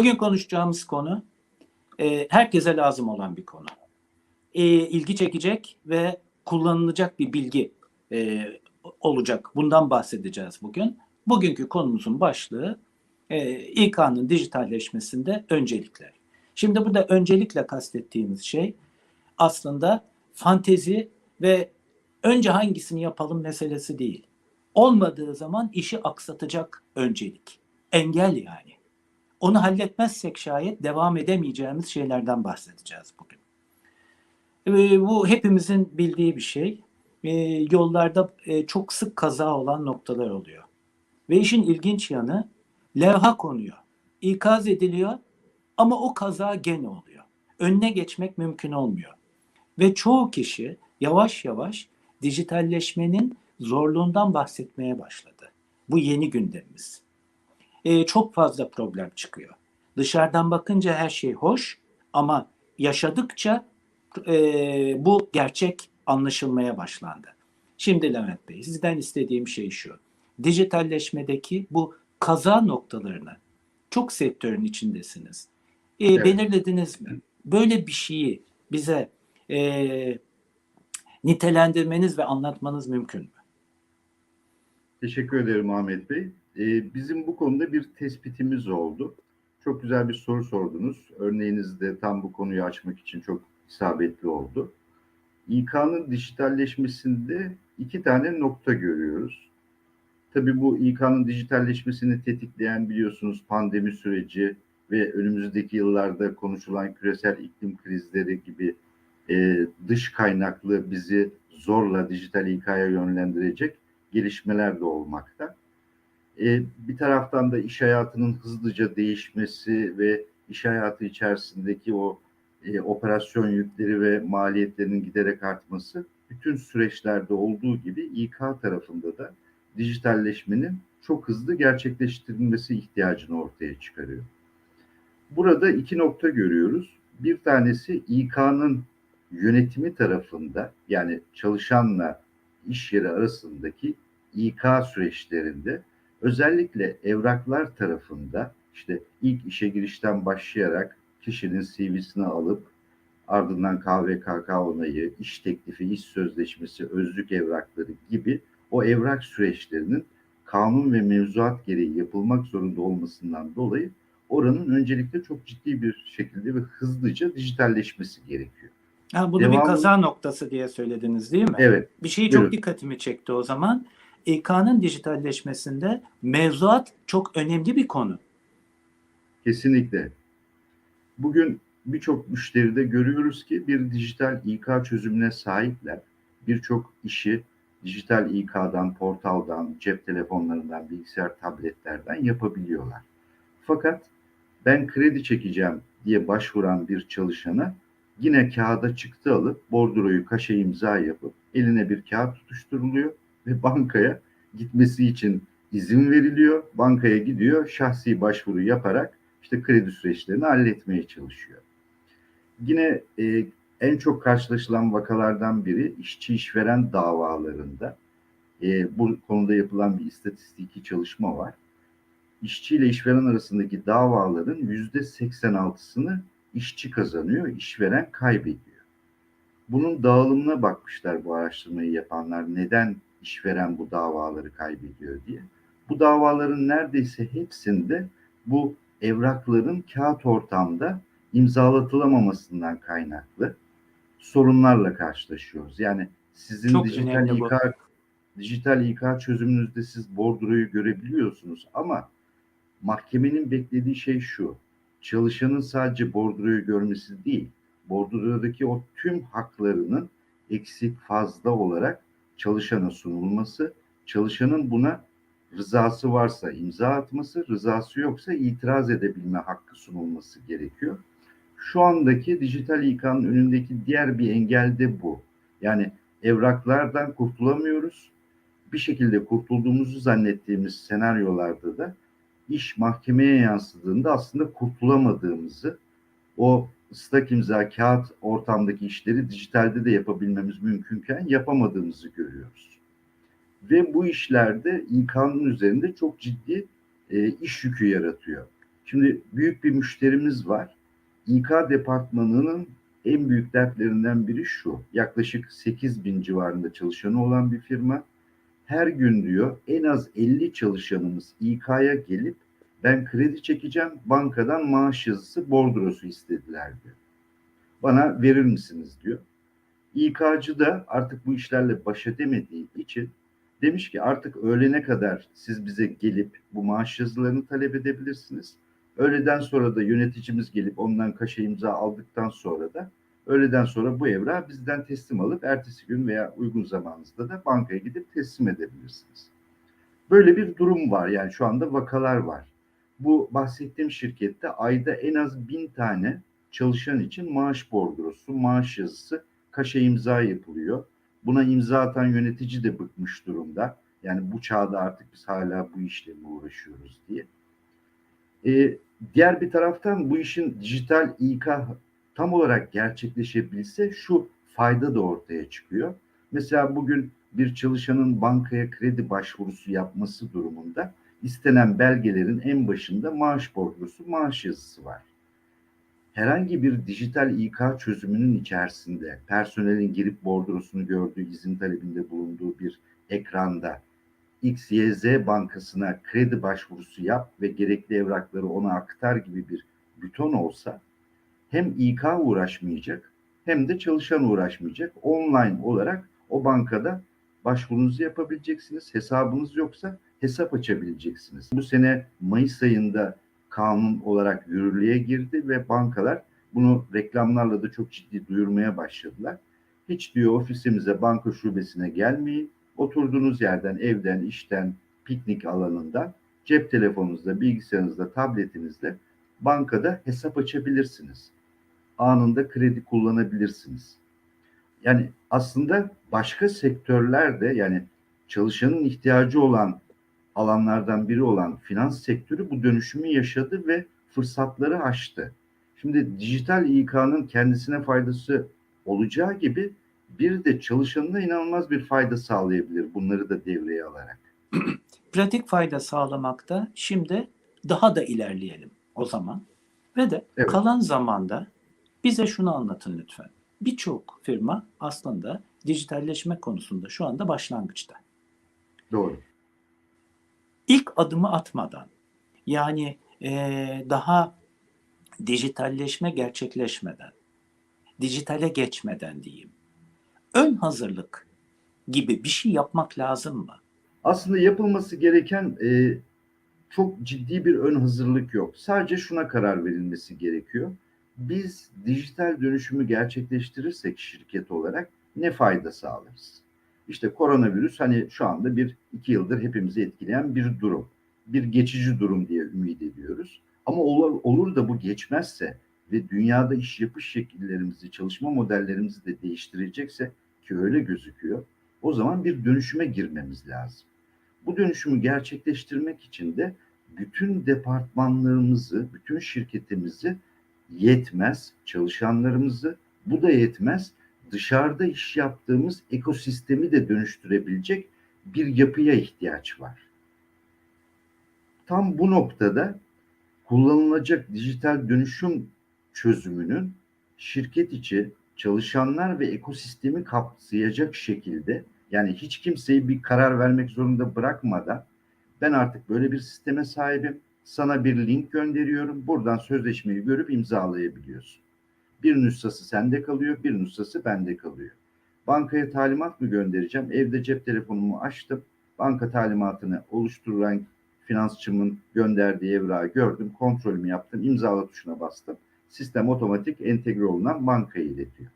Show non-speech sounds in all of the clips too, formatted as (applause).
Bugün konuşacağımız konu e, herkese lazım olan bir konu. E, ilgi çekecek ve kullanılacak bir bilgi e, olacak. Bundan bahsedeceğiz bugün. Bugünkü konumuzun başlığı e, İK'nın dijitalleşmesinde öncelikler. Şimdi burada öncelikle kastettiğimiz şey aslında fantezi ve önce hangisini yapalım meselesi değil. Olmadığı zaman işi aksatacak öncelik. Engel yani. Onu halletmezsek şayet devam edemeyeceğimiz şeylerden bahsedeceğiz bugün. Ee, bu hepimizin bildiği bir şey. Ee, yollarda e, çok sık kaza olan noktalar oluyor. Ve işin ilginç yanı levha konuyor. ikaz ediliyor ama o kaza gene oluyor. Önüne geçmek mümkün olmuyor. Ve çoğu kişi yavaş yavaş dijitalleşmenin zorluğundan bahsetmeye başladı. Bu yeni gündemimiz. Ee, çok fazla problem çıkıyor. Dışarıdan bakınca her şey hoş ama yaşadıkça e, bu gerçek anlaşılmaya başlandı. Şimdi Levent Bey sizden istediğim şey şu. Dijitalleşmedeki bu kaza noktalarını çok sektörün içindesiniz. E, Evet. Belirlediniz mi? Böyle bir şeyi bize e, nitelendirmeniz ve anlatmanız mümkün mü? Teşekkür ederim Ahmet Bey. Ee, bizim bu konuda bir tespitimiz oldu. Çok güzel bir soru sordunuz. Örneğiniz de tam bu konuyu açmak için çok isabetli oldu. İK'nın dijitalleşmesinde iki tane nokta görüyoruz. Tabii bu İK'nın dijitalleşmesini tetikleyen biliyorsunuz pandemi süreci ve önümüzdeki yıllarda konuşulan küresel iklim krizleri gibi e, dış kaynaklı bizi zorla dijital İK'ya yönlendirecek gelişmeler de olmakta. E, bir taraftan da iş hayatının hızlıca değişmesi ve iş hayatı içerisindeki o e, operasyon yükleri ve maliyetlerinin giderek artması bütün süreçlerde olduğu gibi İK tarafında da dijitalleşmenin çok hızlı gerçekleştirilmesi ihtiyacını ortaya çıkarıyor. Burada iki nokta görüyoruz. Bir tanesi İK'nın yönetimi tarafında yani çalışanla iş yeri arasındaki İK süreçlerinde özellikle evraklar tarafında işte ilk işe girişten başlayarak kişinin CV'sini alıp ardından KVKK onayı, iş teklifi, iş sözleşmesi, özlük evrakları gibi o evrak süreçlerinin kanun ve mevzuat gereği yapılmak zorunda olmasından dolayı oranın öncelikle çok ciddi bir şekilde ve hızlıca dijitalleşmesi gerekiyor. Ha, bunu bir Devamlı- kaza noktası diye söylediniz değil mi? Evet, Bir şey çok Buyurun. dikkatimi çekti o zaman. İK'nın dijitalleşmesinde mevzuat çok önemli bir konu. Kesinlikle. Bugün birçok müşteride görüyoruz ki bir dijital İK çözümüne sahipler. Birçok işi dijital İK'dan, portaldan, cep telefonlarından, bilgisayar tabletlerden yapabiliyorlar. Fakat ben kredi çekeceğim diye başvuran bir çalışana yine kağıda çıktı alıp bordroyu kaşe imza yapıp eline bir kağıt tutuşturuluyor ve bankaya gitmesi için izin veriliyor. Bankaya gidiyor, şahsi başvuru yaparak işte kredi süreçlerini halletmeye çalışıyor. Yine e, en çok karşılaşılan vakalardan biri işçi işveren davalarında. E, bu konuda yapılan bir istatistiki çalışma var. İşçi ile işveren arasındaki davaların yüzde 86'sını işçi kazanıyor, işveren kaybediyor. Bunun dağılımına bakmışlar bu araştırmayı yapanlar. Neden işveren bu davaları kaybediyor diye. Bu davaların neredeyse hepsinde bu evrakların kağıt ortamda imzalatılamamasından kaynaklı sorunlarla karşılaşıyoruz. Yani sizin Çok dijital bu. İK dijital İK çözümünüzde siz bordroyu görebiliyorsunuz ama mahkemenin beklediği şey şu. Çalışanın sadece bordroyu görmesi değil, bordrodaki o tüm haklarının eksik fazla olarak çalışana sunulması, çalışanın buna rızası varsa imza atması, rızası yoksa itiraz edebilme hakkı sunulması gerekiyor. Şu andaki dijital İK'nın önündeki diğer bir engel de bu. Yani evraklardan kurtulamıyoruz. Bir şekilde kurtulduğumuzu zannettiğimiz senaryolarda da iş mahkemeye yansıdığında aslında kurtulamadığımızı, o ıslak imza kağıt ortamdaki işleri dijitalde de yapabilmemiz mümkünken yapamadığımızı görüyoruz. Ve bu işlerde İK'nın üzerinde çok ciddi e, iş yükü yaratıyor. Şimdi büyük bir müşterimiz var. İK departmanının en büyük dertlerinden biri şu. Yaklaşık 8 bin civarında çalışanı olan bir firma. Her gün diyor en az 50 çalışanımız İK'ya gelip ben kredi çekeceğim bankadan maaş yazısı bordrosu istediler diyor. Bana verir misiniz diyor. İK'cı da artık bu işlerle baş edemediği için demiş ki artık öğlene kadar siz bize gelip bu maaş yazılarını talep edebilirsiniz. Öğleden sonra da yöneticimiz gelip ondan kaşe imza aldıktan sonra da öğleden sonra bu evrağı bizden teslim alıp ertesi gün veya uygun zamanınızda da bankaya gidip teslim edebilirsiniz. Böyle bir durum var yani şu anda vakalar var. Bu bahsettiğim şirkette ayda en az bin tane çalışan için maaş bordrosu, maaş yazısı, kaşe imza yapılıyor. Buna imza atan yönetici de bıkmış durumda. Yani bu çağda artık biz hala bu işle mi uğraşıyoruz diye. Ee, diğer bir taraftan bu işin dijital İK tam olarak gerçekleşebilse şu fayda da ortaya çıkıyor. Mesela bugün bir çalışanın bankaya kredi başvurusu yapması durumunda istenen belgelerin en başında maaş bordrosu, maaş yazısı var. Herhangi bir dijital İK çözümünün içerisinde personelin girip bordrosunu gördüğü, izin talebinde bulunduğu bir ekranda XYZ bankasına kredi başvurusu yap ve gerekli evrakları ona aktar gibi bir buton olsa hem İK uğraşmayacak hem de çalışan uğraşmayacak. Online olarak o bankada başvurunuzu yapabileceksiniz. Hesabınız yoksa hesap açabileceksiniz. Bu sene Mayıs ayında kanun olarak yürürlüğe girdi ve bankalar bunu reklamlarla da çok ciddi duyurmaya başladılar. Hiç diyor ofisimize, banka şubesine gelmeyin. Oturduğunuz yerden, evden, işten, piknik alanından cep telefonunuzda, bilgisayarınızda, tabletinizde bankada hesap açabilirsiniz. Anında kredi kullanabilirsiniz. Yani aslında başka sektörlerde yani çalışanın ihtiyacı olan alanlardan biri olan finans sektörü bu dönüşümü yaşadı ve fırsatları aştı. Şimdi dijital İK'nın kendisine faydası olacağı gibi bir de çalışanına inanılmaz bir fayda sağlayabilir bunları da devreye alarak. (clears throat) Pratik fayda sağlamakta şimdi daha da ilerleyelim o zaman. Ve de Evet. kalan zamanda bize şunu anlatın lütfen. Birçok firma aslında dijitalleşme konusunda şu anda başlangıçta. Doğru. İlk adımı atmadan yani eee, daha dijitalleşme gerçekleşmeden, dijitale geçmeden diyeyim. Ön hazırlık gibi bir şey yapmak lazım mı? Aslında yapılması gereken e, çok ciddi bir ön hazırlık yok. Sadece şuna karar verilmesi gerekiyor. Biz dijital dönüşümü gerçekleştirirsek şirket olarak ne fayda sağlarız? İşte koronavirüs hani şu anda bir iki yıldır hepimizi etkileyen bir durum. Bir geçici durum diye ümit ediyoruz. Ama olur, olur da bu geçmezse ve dünyada iş yapış şekillerimizi, çalışma modellerimizi de değiştirecekse ki öyle gözüküyor. O zaman bir dönüşüme girmemiz lazım. Bu dönüşümü gerçekleştirmek için de bütün departmanlarımızı, bütün şirketimizi yetmez, çalışanlarımızı bu da yetmez, dışarıda iş yaptığımız ekosistemi de dönüştürebilecek bir yapıya ihtiyaç var. Tam bu noktada kullanılacak dijital dönüşüm çözümünün şirket içi çalışanlar ve ekosistemi kapsayacak şekilde yani hiç kimseyi bir karar vermek zorunda bırakmadan ben artık böyle bir sisteme sahibim. Sana bir link gönderiyorum. Buradan sözleşmeyi görüp imzalayabiliyorsun. Bir nüshası sende kalıyor, bir nüshası bende kalıyor. Bankaya talimat mı göndereceğim? Evde cep telefonumu açtım. Banka talimatını oluşturan finansçımın gönderdiği evrağı gördüm. Kontrolümü yaptım. imzala tuşuna bastım. Sistem otomatik entegre olunan bankaya iletiyor.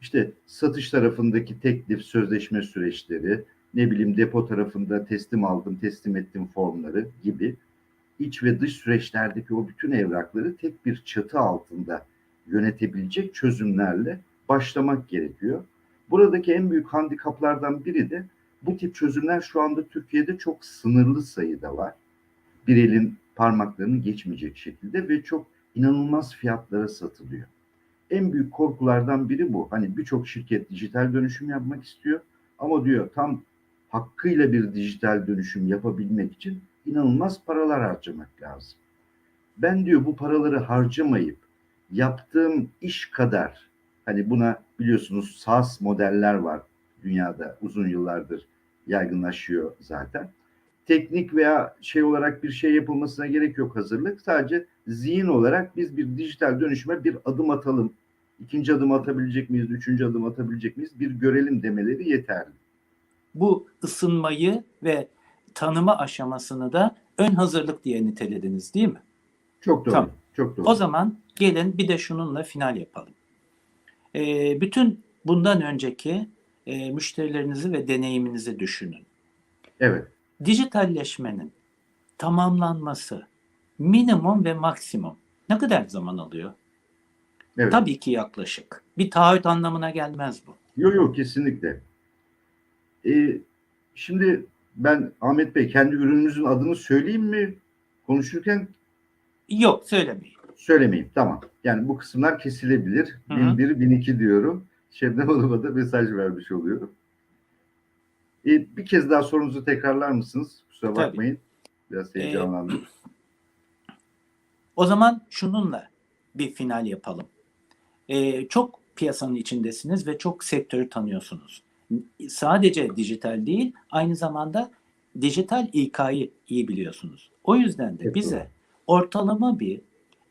İşte satış tarafındaki teklif, sözleşme süreçleri, ne bileyim depo tarafında teslim aldım, teslim ettim formları gibi iç ve dış süreçlerdeki o bütün evrakları tek bir çatı altında yönetebilecek çözümlerle başlamak gerekiyor. Buradaki en büyük handikaplardan biri de bu tip çözümler şu anda Türkiye'de çok sınırlı sayıda var. Bir elin parmaklarını geçmeyecek şekilde ve çok inanılmaz fiyatlara satılıyor. En büyük korkulardan biri bu. Hani birçok şirket dijital dönüşüm yapmak istiyor ama diyor tam hakkıyla bir dijital dönüşüm yapabilmek için inanılmaz paralar harcamak lazım. ben diyor bu paraları harcamayıp yaptığım iş kadar hani buna biliyorsunuz SaaS modeller var dünyada uzun yıllardır yaygınlaşıyor zaten. Teknik veya şey olarak bir şey yapılmasına gerek yok hazırlık. Sadece zihin olarak biz bir dijital dönüşüme bir adım atalım. İkinci adım atabilecek miyiz? Üçüncü adım atabilecek miyiz? Bir görelim demeleri yeterli. Bu ısınmayı ve tanıma aşamasını da ön hazırlık diye nitelediniz değil mi? Çok doğru. Tamam. Çok doğru. O zaman gelin bir de şununla final yapalım. Ee, bütün bundan önceki e, müşterilerinizi ve deneyiminizi düşünün. Evet. Dijitalleşmenin tamamlanması minimum ve maksimum ne kadar zaman alıyor? Evet. Tabii ki yaklaşık. Bir taahhüt anlamına gelmez bu. Yok yok kesinlikle. Ee, şimdi ben Ahmet Bey kendi ürünümüzün adını söyleyeyim mi? Konuşurken Yok söylemeyin. söylemeyeyim. Tamam. Yani bu kısımlar kesilebilir. Hı hı. 1001, 1002 diyorum. Şebnem Hanım'a da mesaj vermiş oluyorum. Ee, bir kez daha sorunuzu tekrarlar mısınız? Kusura Tabii. bakmayın. Biraz Ee, heyecanlandım. O zaman şununla bir final yapalım. Ee, çok piyasanın içindesiniz ve çok sektörü tanıyorsunuz. Sadece dijital değil, aynı zamanda dijital İK'yı iyi biliyorsunuz. O yüzden de bize ortalama bir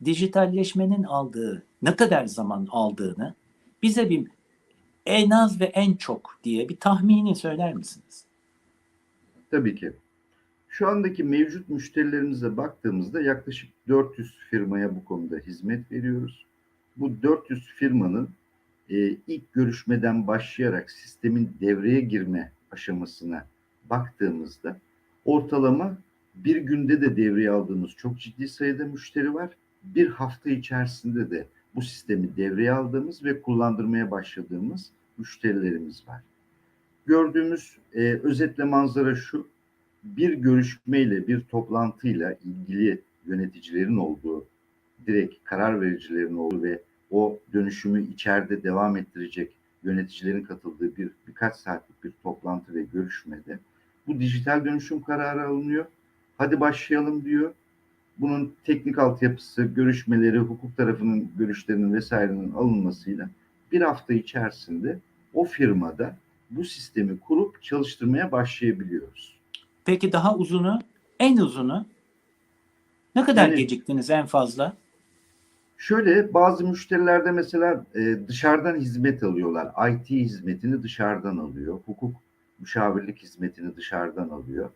dijitalleşmenin aldığı, ne kadar zaman aldığını bize bir en az ve en çok diye bir tahmini söyler misiniz? Tabii ki. Şu andaki mevcut müşterilerimize baktığımızda yaklaşık 400 firmaya bu konuda hizmet veriyoruz. Bu 400 firmanın e, ilk görüşmeden başlayarak sistemin devreye girme aşamasına baktığımızda ortalama bir günde de devreye aldığımız çok ciddi sayıda müşteri var. Bir hafta içerisinde de bu sistemi devreye aldığımız ve kullandırmaya başladığımız müşterilerimiz var. Gördüğümüz e, özetle manzara şu bir görüşmeyle, bir toplantıyla ilgili yöneticilerin olduğu, direkt karar vericilerin olduğu ve o dönüşümü içeride devam ettirecek yöneticilerin katıldığı bir birkaç saatlik bir toplantı ve görüşmede bu dijital dönüşüm kararı alınıyor. Hadi başlayalım diyor. Bunun teknik altyapısı, görüşmeleri, hukuk tarafının görüşlerinin vesairenin alınmasıyla bir hafta içerisinde o firmada bu sistemi kurup çalıştırmaya başlayabiliyoruz. Peki daha uzunu, en uzunu ne kadar Yani- geciktiniz en fazla? Şöyle bazı müşterilerde mesela e, dışarıdan hizmet alıyorlar. IT hizmetini dışarıdan alıyor. Hukuk müşavirlik hizmetini dışarıdan alıyor.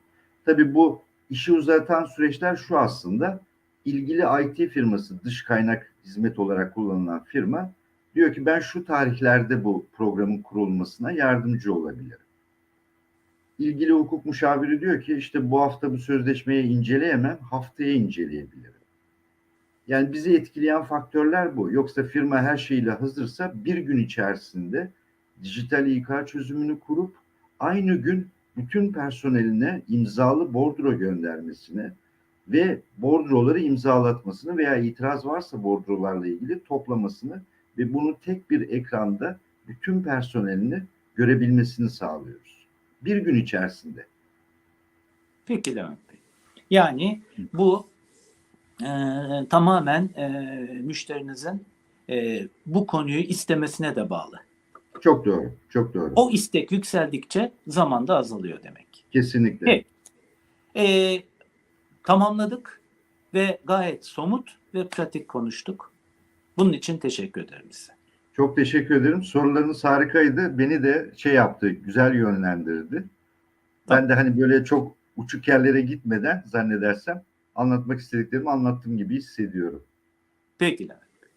Tabii bu işi uzatan süreçler şu aslında. ilgili IT firması dış kaynak hizmet olarak kullanılan firma diyor ki ben şu tarihlerde bu programın kurulmasına yardımcı olabilirim. İlgili hukuk müşaviri diyor ki işte bu hafta bu sözleşmeyi inceleyemem, haftaya inceleyebilirim. Yani bizi etkileyen faktörler bu. Yoksa firma her şeyle hazırsa bir gün içerisinde dijital İK çözümünü kurup aynı gün bütün personeline imzalı bordro göndermesine ve bordroları imzalatmasını veya itiraz varsa bordrolarla ilgili toplamasını ve bunu tek bir ekranda bütün personelini görebilmesini sağlıyoruz. Bir gün içerisinde. Peki Levent Bey. Yani bu tamamen e, müşterinizin e, bu konuyu istemesine de bağlı. Çok doğru, çok doğru. O istek yükseldikçe zaman da azalıyor demek. Kesinlikle. Peki. E, tamamladık ve gayet somut ve pratik konuştuk. Bunun için teşekkür ederim size. Çok teşekkür ederim. Sorularınız harikaydı. Beni de şey yaptı, güzel yönlendirdi. Ben de hani böyle çok uçuk yerlere gitmeden zannedersem anlatmak istediklerimi anlattığım gibi hissediyorum. Peki.